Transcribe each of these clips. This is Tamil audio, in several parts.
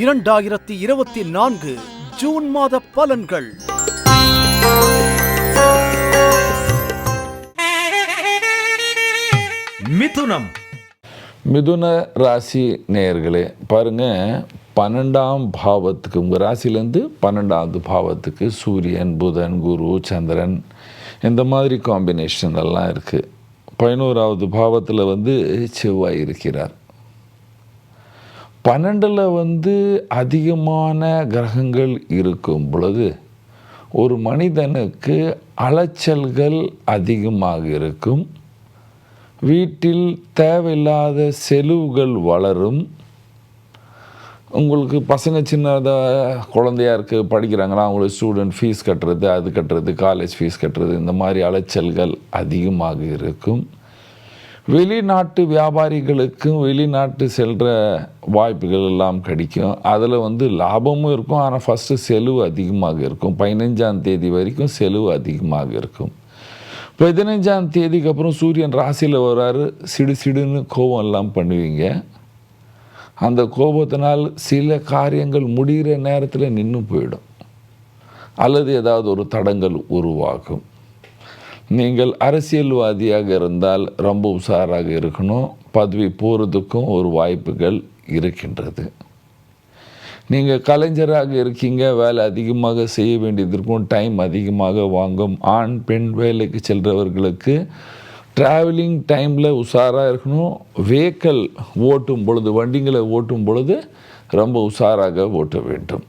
இரண்டாயிரத்தி இருபத்தி நான்கு ஜூன் மாத பலன்கள். மிதுனம். மிதுன ராசி நேயர்களே பாருங்க பன்னெண்டாம் பாவத்துக்கு உங்கள் ராசிலேருந்து பன்னெண்டாவது பாவத்துக்கு சூரியன் புதன் குரு சந்திரன் இந்த மாதிரி காம்பினேஷன் எல்லாம் இருக்குது பதினோராவது பாவத்தில் வந்து செவ்வாய் இருக்கிறார். பன்னெண்டில் வந்து அதிகமான கிரகங்கள் இருக்கும் பொழுது ஒரு மனிதனுக்கு அலைச்சல்கள் அதிகமாக இருக்கும். வீட்டில் தேவையில்லாத செலவுகள் வளரும். உங்களுக்கு பசங்க சின்னதாக குழந்தையாக இருக்குது படிக்கிறாங்கன்னா அவங்களுக்கு ஸ்டூடெண்ட் ஃபீஸ் கட்டுறது அது கட்டுறது காலேஜ் ஃபீஸ் கட்டுறது இந்த மாதிரி அலைச்சல்கள் அதிகமாக இருக்கும். வெளிநாட்டு வியாபாரிகளுக்கும் வெளிநாட்டு செல்கிற வாய்ப்புகள் எல்லாம் கிடைக்கும். அதில் வந்து லாபமும் இருக்கும். ஆனால் ஃபஸ்ட்டு செலவு அதிகமாக இருக்கும். பதினஞ்சாம் தேதி வரைக்கும் செலவு அதிகமாக இருக்கும். பதினஞ்சாம் தேதிக்கு அப்புறம் சூரியன் ராசியில் வர்றாரு சிடு சிடுன்னு கோபம் எல்லாம் பண்ணுவீங்க. அந்த கோபத்தினால் சில காரியங்கள் முடிகிற நேரத்தில் நின்று போயிடும். அல்லது ஏதாவது ஒரு தடங்கள் உருவாகும். நீங்கள் அரசியல்வாதியாக இருந்தால் ரொம்ப உஷாராக இருக்கணும். பதவி போகிறதுக்கும் ஒரு வாய்ப்புகள் இருக்கின்றது. நீங்கள் கலைஞராக இருக்கீங்க வேலை அதிகமாக செய்ய வேண்டியது இருக்கும் டைம் அதிகமாக வாங்கும் ஆண் பெண் வேலைக்கு செல்றவர்களுக்கு ட்ராவலிங் டைமில் உஷாராக இருக்கணும். வெஹிக்கல் ஓட்டும் பொழுது வண்டிங்களை ஓட்டும் பொழுது ரொம்ப உஷாராக ஓட்ட வேண்டும்.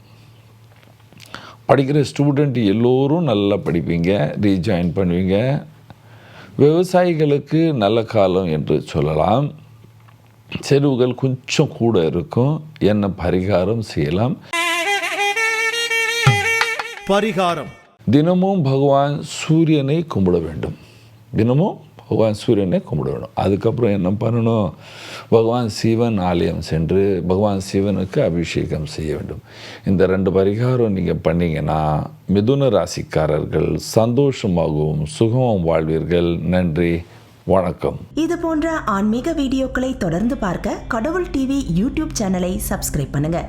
படிக்கிற ஸ்டூடெண்ட் எல்லோரும் நல்லா படிப்பீங்க ரீஜாயின் பண்ணுவீங்க. விவசாயிகளுக்கு நல்ல காலம் என்று சொல்லலாம். செலவுகள் கொஞ்சம் கூட இருக்கும். என்ன பரிகாரம் செய்யலாம்? பரிகாரம். தினமும் பகவான் சூரியனை கும்பிட வேண்டும். தினமும் பகவான் சூரியனை கும்பிட வேணும் அதுக்கப்புறம் என்ன பண்ணணும்? பகவான் சிவன் ஆலயம் சென்று பகவான் சிவனுக்கு அபிஷேகம் செய்ய வேண்டும். இந்த ரெண்டு பரிகாரம் நீங்கள் பண்ணீங்கன்னா மிதுன ராசிக்காரர்கள் சந்தோஷமாகவும் சுகமும் வாழ்வீர்கள். நன்றி வணக்கம். இது போன்ற ஆன்மீக வீடியோக்களை தொடர்ந்து பார்க்க கடவுள் டிவி யூடியூப் சேனலை சப்ஸ்கிரைப் பண்ணுங்க.